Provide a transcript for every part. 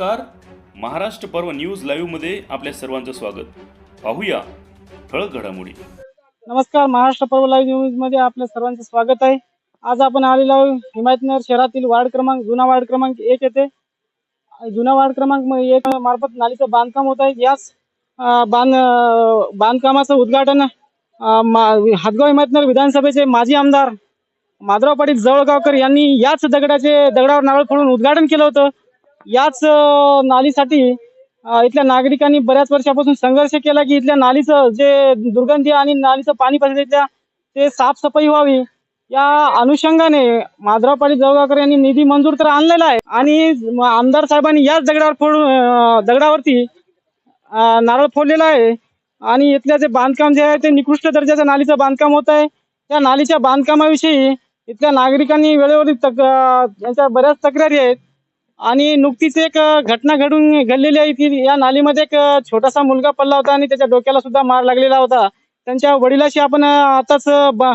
नमस्कार. महाराष्ट्र पर्व न्यूज लाईव्हमध्ये आपल्या सर्वांचं स्वागत. पाहूया ठळक घडामोडी. नमस्कार महाराष्ट्र पर्व लाईव्ह न्यूजमध्ये आपल्या सर्वांचं स्वागत आहे. आज आपण आलेलो आहोत हिमायतनगर शहरातील वार्ड क्रमांक जुना वार्ड क्रमांक एक येथे. जुना वार्ड क्रमांक म- एक मार्फत नालीचं बांधकाम होत आहे. याच बांध बांधकामाचं उद्घाटन मा- हातगाव हिमायतनगर विधानसभेचे माजी आमदार माधुराव पाटील जवळगावकर यांनी याच दगडाचे दगडावर नारळ फोडून उद्घाटन केलं होतं. याच नालीसाठी इथल्या नागरिकांनी बऱ्याच वर्षापासून संघर्ष केला की इथल्या नालीचं जे दुर्गंधी आणि नालीचं पाणी पसरत्या ते साफसफाई व्हावी. या अनुषंगाने माधवराव पाटील जवळगावकर यांनी निधी मंजूर तर आणलेला आहे. आणि आमदार साहेबांनी याच दगडावर फोडून दगडावरती नारळ फोडलेला आहे. आणि इथल्या जे बांधकाम जे आहे ते निकृष्ट दर्जाचं नालीचं बांधकाम होत आहे. त्या नालीच्या बांधकामाविषयी इथल्या नागरिकांनी वेळेवर तक अं, त्यांच्या बऱ्याच तक्रारी आहेत. आणि नुकतीच एक घटना घडून घडलेली आहे. की या नालीमध्ये एक छोटासा मुलगा पडला होता आणि त्याच्या डोक्याला सुद्धा मार लागलेला होता. त्यांच्या वडिलाशी आपण आताच ब-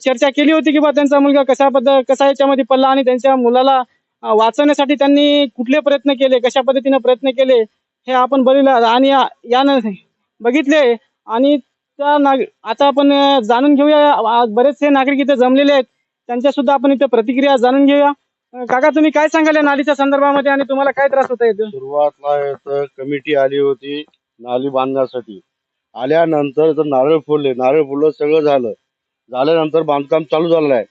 चर्चा केली होती की बा त्यांचा मुलगा कशा पद्धत कसा याच्यामध्ये पडला आणि त्यांच्या मुलाला वाचवण्यासाठी त्यांनी कुठले प्रयत्न केले कशा पद्धतीने प्रयत्न केले हे आपण बघितलं आणि या- यानं बघितले आणि त्या नाग आता आपण जाणून घेऊया. बरेचसे नागरिक इथे जमलेले आहेत. त्यांच्या सुद्धा आपण इथे प्रतिक्रिया जाणून घेऊया. काका तुम्ही काय सांगाल या नालीच्या संदर्भामध्ये आणि तुम्हाला काय त्रास होत आहे सुरुवातला कमिटी आली होती नाली बांधण्यासाठी. आल्यानंतर नारळ फोडले नारळ फोडलं सगळं झालं. झाल्यानंतर बांधकाम चालू झालेलं आहे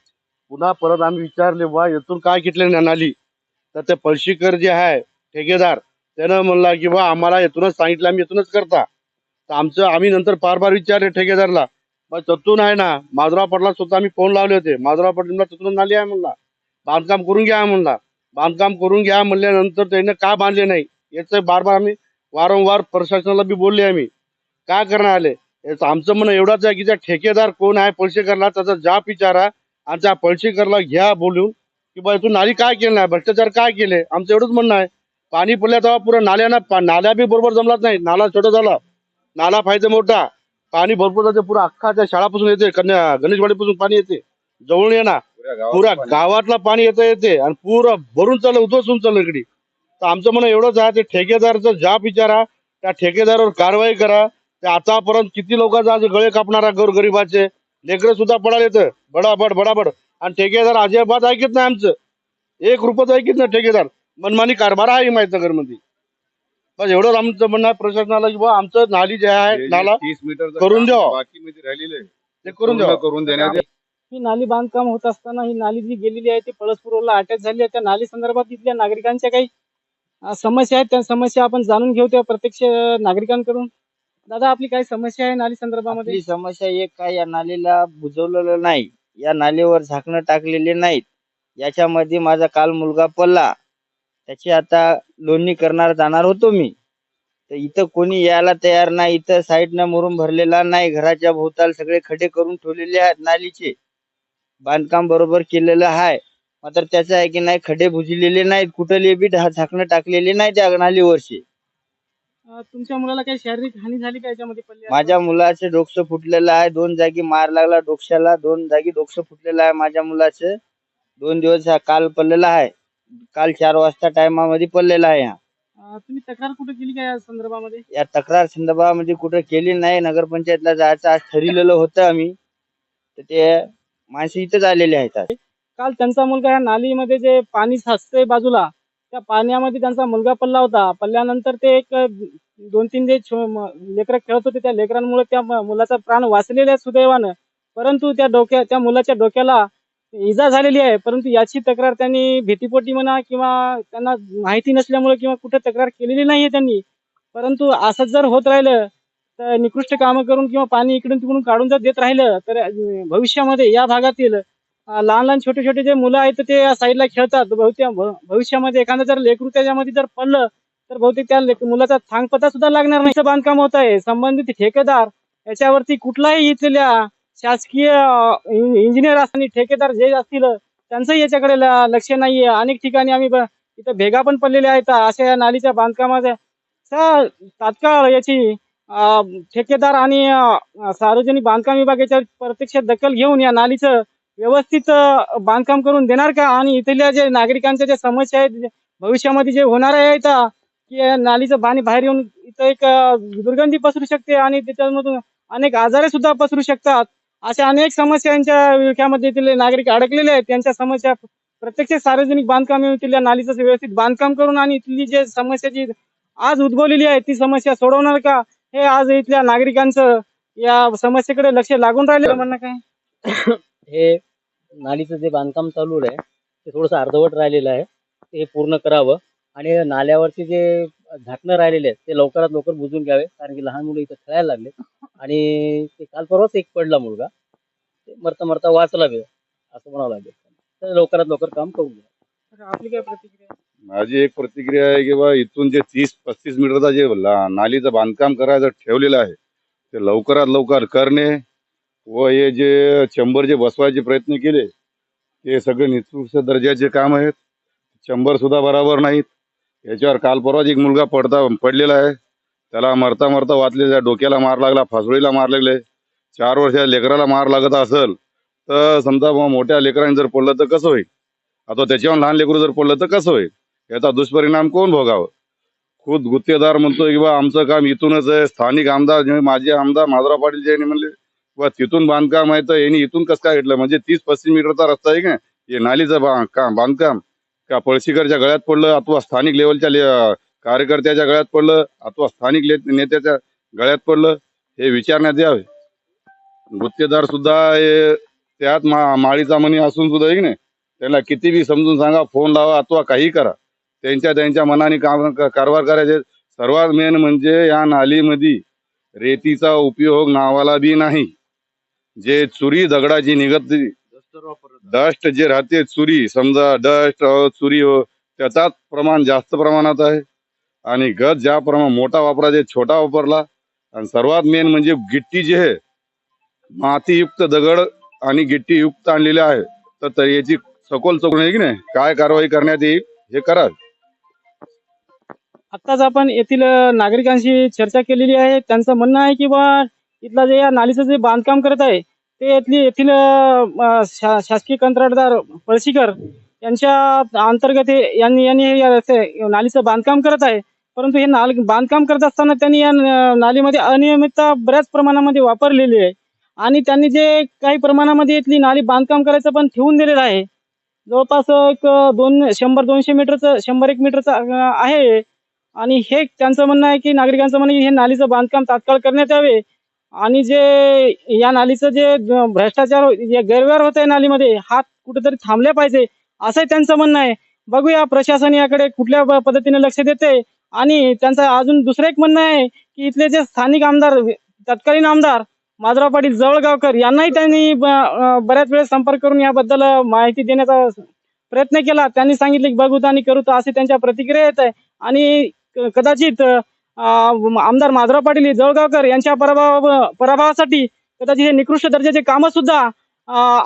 पुन्हा परत आम्ही विचारले बा इथून काय घेतले ना नाली? तर ते पळशीकर जे आहे ठेकेदार त्यानं म्हणला की बा आम्हाला येथूनच सांगितलं आम्ही इथूनच करता. तर आमचं आम्ही नंतर फार बार विचारले ठेकेदारला. मग ततून आहे ना माधुराव पाटला स्वतः आम्ही फोन लावले होते. माधुराव पाटील तिथून नाली आहे म्हणला. बांधकाम करून घ्या म्हणला. बांधकाम करून घ्या म्हणल्यानंतर त्याने का बांधले नाही? याचं बार बार आम्ही वारंवार प्रशासनाला बी बोलले आम्ही. काय करणार आले? याचं आमचं म्हणणं एवढंच आहे की त्या ठेकेदार कोण आहे पळशीकरला त्याचा जाब विचारा आणि त्या पळशीकरला घ्या बोलून. की बा तू नाली काय केलं नाही? भ्रष्टाचार काय केले? आमचं एवढंच म्हणणं आहे. पाणी पडल्या तेव्हा पुरा नाल्यानं पा- नाल्या बी बरोबर जमलाच नाही. नाला छोटा झाला. नाला पाहिजे मोठा. पाणी भरपूर जाते पुरा अख्खा त्या शाळापासून येते कन्या गणेशवाडीपासून पाणी येते. जवळून ये ना पुरा गावातला पाणी येतं येते आणि पुरं भरून चाललं उद्ध्वसून चाललं इकडे. तर आमचं म्हणणं एवढंच आहे ते ठेकेदारचं जाब विचारा त्या ठेकेदारावर कारवाई करा. ते आतापर्यंत किती लोकांचा आज गळे कापणारा गोर गरीबाचे लेकरं सुद्धा पडायला येतं. बडाबड बडाबड आणि ठेकेदार अजिबात ऐकत नाही आमचं. एक रुपयाचं ऐकत नाही ठेकेदार. मनमानी कारभार आहे हिमायतनगरमध्ये बस एवढंच आमचं म्हणणं आहे प्रशासनाला की बा आमचं नाली जे आहे नाला तीस मीटर करून द्यावं. बाकी राहिलेले ते करून द्या करून देण्यात ही नाली बांधकाम होत असताना ही नाली जी गेलेली आहे ती पळसपूरला अटॅच झाली आहे. त्या नाली संदर्भात इथल्या नागरिकांच्या काही समस्या आहेत. त्या समस्या आपण जाणून घेऊ त्या प्रत्यक्ष नागरिकांकडून. दादा आपली काय समस्या आहे नाली संदर्भामध्ये समस्या एक काय या नालीला बुजवलेलं नाही. या नालीवर झाकणं टाकलेले नाहीत. याच्यामध्ये माझा काल मुलगा पडला. त्याची आता लोणी करणार जाणार होतो मी. तर इथं कोणी यायला तयार नाही. इथं साईडनं मुरुम भरलेला नाही. घराच्या भोवताल सगळे खडे करून ठेवलेले आहेत नालीचे. बांधकाम बरोबर केलेलं आहे मात्र त्याचं आहे की नाही खडे बुजलेले नाहीत कुठले बी ढा- झाकणं टाकलेले नाही त्या नालीवरचे. अं, तुमच्या मुलाला काही शारीरिक हानी झाली का याच्यामध्ये माझ्या मुलाचे डोकसं फुटलेलं आहे दोन जागी मार लागला डोक्याला दोन जागी डोकसं फुटलेलं आहे माझ्या मुलाचं. दोन दिवस हा काल पडलेला आहे काल चार वाजता टायमामध्ये पडलेला आहे हा. अं, तुम्ही तक्रार कुठे केली का या संदर्भामध्ये? या तक्रार संदर्भामध्ये कुठं केली नाही नगरपंचायतला जायचं आज ठरलेलं होतं आम्ही. तर ते माणसं इथंच आलेले आहेत आज. काल त्यांचा मुलगा या नालीमध्ये जे पाणी साचतंय बाजूला त्या पाण्यामध्ये त्यांचा मुलगा पडला होता. पडल्यानंतर ते एक दोन तीन जे लेकरं खेळत होते त्या लेकरांमुळे त्या म- मुलाचा प्राण वाचलेला आहे सुदैवानं. परंतु त्या डोक्या त्या मुलाच्या डोक्याला इजा झालेली आहे. परंतु याची तक्रार त्यांनी भीतीपोटी म्हणा किंवा त्यांना माहिती नसल्यामुळे किंवा कुठे तक्रार केलेली नाहीये त्यांनी. परंतु असंच जर होत राहिलं तर निकृष्ट कामं करून किंवा पाणी इकडून तिकडून काढून जर देत राहिलं तर भविष्यामध्ये या भागातील लहान लहान छोटे छोटे जे मुलं आहेत ते या साईडला खेळतात. बहुतेक भविष्यामध्ये एखादं जर लेकरू त्याच्यामध्ये जर पडलं तर बहुतेक त्या मुलाचा थांगपत्ता सुद्धा लागणार नाही. बांधकाम होत आहे. संबंधित ठेकेदार याच्यावरती कुठलाही इथल्या शासकीय इंजिनियर असताना ठेकेदार जे असतील त्यांचंही याच्याकडे ल- लक्ष नाहीये. अनेक ठिकाणी आम्ही इथं भेगा पण पडलेल्या आहेत. अशा या नालीच्या बांधकामाच्या तात्काळ याची ठेकेदार आणि सार्वजनिक बांधकाम विभागाच्या प्रत्यक्ष दखल घेऊन या नालीचं व्यवस्थित बांधकाम करून देणार का? आणि इथल्या जे नागरिकांच्या ज्या समस्या आहेत भविष्यामध्ये जे होणार आहे इथं की या नालीचं पाणी बाहेर येऊन इथं एक दुर्गंधी पसरू शकते आणि त्याच्यामधून अनेक आजारे सुद्धा पसरू शकतात. अशा अनेक समस्या यांच्या विळख्यामध्ये येथील नागरिक अडकलेले आहेत. त्यांच्या समस्या प्रत्यक्ष सार्वजनिक बांधकाम येथील नालीचं व्यवस्थित बांधकाम करून आणि इथली जे समस्या जी आज उद्भवलेली आहे ती समस्या सोडवणार का? हे आज इथल्या नागरिकांचं या समस्येकडे लक्ष लागून राहिलं म्हणणं काय? हे नालीचं जे बांधकाम चालू आहे ते थोडंसं अर्धवट राहिलेलं आहे. ते हे पूर्ण करावं. आणि नाल्यावरचे जे झाकणं राहिलेले आहेत ते लवकरात लवकर बुजून घ्यावे कारण की लहान मुलं इथं खेळायला लागले. आणि ते काल परवाच एक पडला मुलगा. ते मरता मरता वाचला बे असं म्हणावं लागेल. तर लवकरात लवकर काम करून घ्या. आपली काय प्रतिक्रिया? माझी एक प्रतिक्रिया आहे की बा इथून जे तीस पस्तीस मीटरचा जे ला- नालीचं बांधकाम करायचं ठेवलेलं आहे ते लवकरात लवकर करणे व हे जे चंबर जे बसवायचे प्रयत्न केले ते सगळे निकृष्ट दर्जाचे काम आहेत. चंबर सुद्धा बरोबर नाहीत. याच्यावर काल परवाच एक मुलगा पडता पडलेला आहे. त्याला मरता मरता वाचलेला डोक्याला मार लागला फासोळीला मार लागले. चार वर्षाच्या लेकराला मार लागत असेल तर समजा बुवा मोठ्या लेकरांनी जर पडलं तर कसं होईल? आता त्याच्यावर लहान लेकरू जर पडलं तर कसं होईल? याचा दुष्परिणाम कोण भोगावं? खुद गुत्तेदार म्हणतोय की बा आमचं काम इथूनच आहे. स्थानिक आमदार माजी माझे आमदार माधवराव पाटील जे म्हणले बा तिथून बांधकाम आहे तर यांनी इथून कसं काय घेतलं? म्हणजे तीस पस्तीस मीटरचा रस्ता आहे का हे नालीचं बा काम बांधकाम? का पळशीकरच्या गळ्यात पडलं अथवा स्थानिक लेवलच्या ले- कार्यकर्त्याच्या गळ्यात पडलं अथवा स्थानिक ले- नेत्याच्या गळ्यात पडलं? हे विचारण्यात यावे. गुत्तेदार सुद्धा हे त्यात मा माळीचा मणी असून सुद्धा आहे की नाही? त्यांना किती बी समजून सांगा फोन लावा अथवा काही करा. त्यांच्या त्यांच्या मनाने काम क- कारभार करायचे. सर्वात मेन म्हणजे या नालीमध्ये रेतीचा उपयोग नावाला बी नाही. जे चुरी दगडाची निघत डस्ट जे राहते चुरी समजा डस्ट चुरी हो त्याचाच प्रमाण जास्त प्रमाणात आहे. आणि गज ज्या प्रमाण मोठा वापरायचे छोटा वापरला. आणि सर्वात मेन म्हणजे गिट्टी जे आहे मातीयुक्त दगड आणि गिट्टीयुक्त आणलेले आहे. तर त- याची सखोल चौकशी आहे की नाही? काय कारवाई करण्यात येईल हे करा. आत्ताच आपण येथील नागरिकांशी चर्चा केलेली आहे. त्यांचं म्हणणं आहे की बा इथला जे या नालीचं जे बांधकाम करत आहे ते येथली येथील शा- शासकीय कंत्राटदार पळशीकर यांच्या अंतर्गत हे यांनी यांनी हे या नालीचं बांधकाम करत आहे. परंतु हे नाल बांधकाम करत असताना त्यांनी या न- नालीमध्ये अनियमितता बऱ्याच प्रमाणामध्ये वापरलेली आहे. आणि त्यांनी जे काही प्रमाणामध्ये इथली नाली बांधकाम करायचं पण ठेवून दिलेलं आहे. जवळपास एक दोन शंभर दोनशे मीटरचं शंभर एक मीटरचं आहे. आणि हे त्यांचं म्हणणं आहे की नागरिकांचं म्हणणं की हे नालीचं बांधकाम तात्काळ करण्यात यावे. आणि जे या नालीचं जे भ्रष्टाचार हो-, गैरव्यवहार होत आहे नालीमध्ये हात कुठेतरी थांबले पाहिजे असंही त्यांचं म्हणणं आहे. बघूया प्रशासन याकडे कुठल्या पद्धतीने लक्ष देते. आणि त्यांचं अजून दुसरं एक म्हणणं आहे की इथले जे स्थानिक आमदार तत्कालीन आमदार माधवराव पाटील जवळगावकर यांनाही त्यांनी ब- बऱ्याच वेळेस संपर्क करून याबद्दल माहिती देण्याचा प्रयत्न केला. त्यांनी सांगितले की बघूत आणि करू तर असे त्यांच्या प्रतिक्रिया येत आहे. आणि कदाचित आमदार माधवराव पाटील जळगावकर यांच्या पराभव पराभवासाठी कदाचित हे निकृष्ट दर्जाचे कामं सुद्धा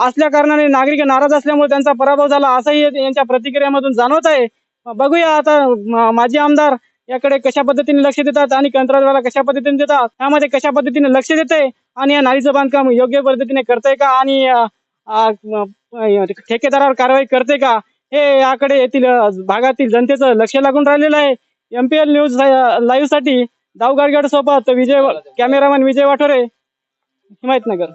असल्या कारणाने नागरिक नाराज असल्यामुळे त्यांचा पराभव झाला असंही यांच्या प्रतिक्रियामधून जाणवत आहे. बघूया आता माजी आमदार याकडे कशा पद्धतीने लक्ष देतात आणि कंत्राटदाराला कशा पद्धतीने देतात त्यामध्ये कशा पद्धतीने लक्ष देते आणि या नालीचं बांधकाम योग्य पद्धतीने करते का आणि ठेकेदारावर कारवाई करते का हे याकडे येथील भागातील जनतेचं लक्ष लागून राहिलेलं आहे. एमपीएल न्यूज लाईव्हसाठी दावगाडगड सोबत विजय कॅमेरामॅन विजय वाठोरे हिमायतनगर.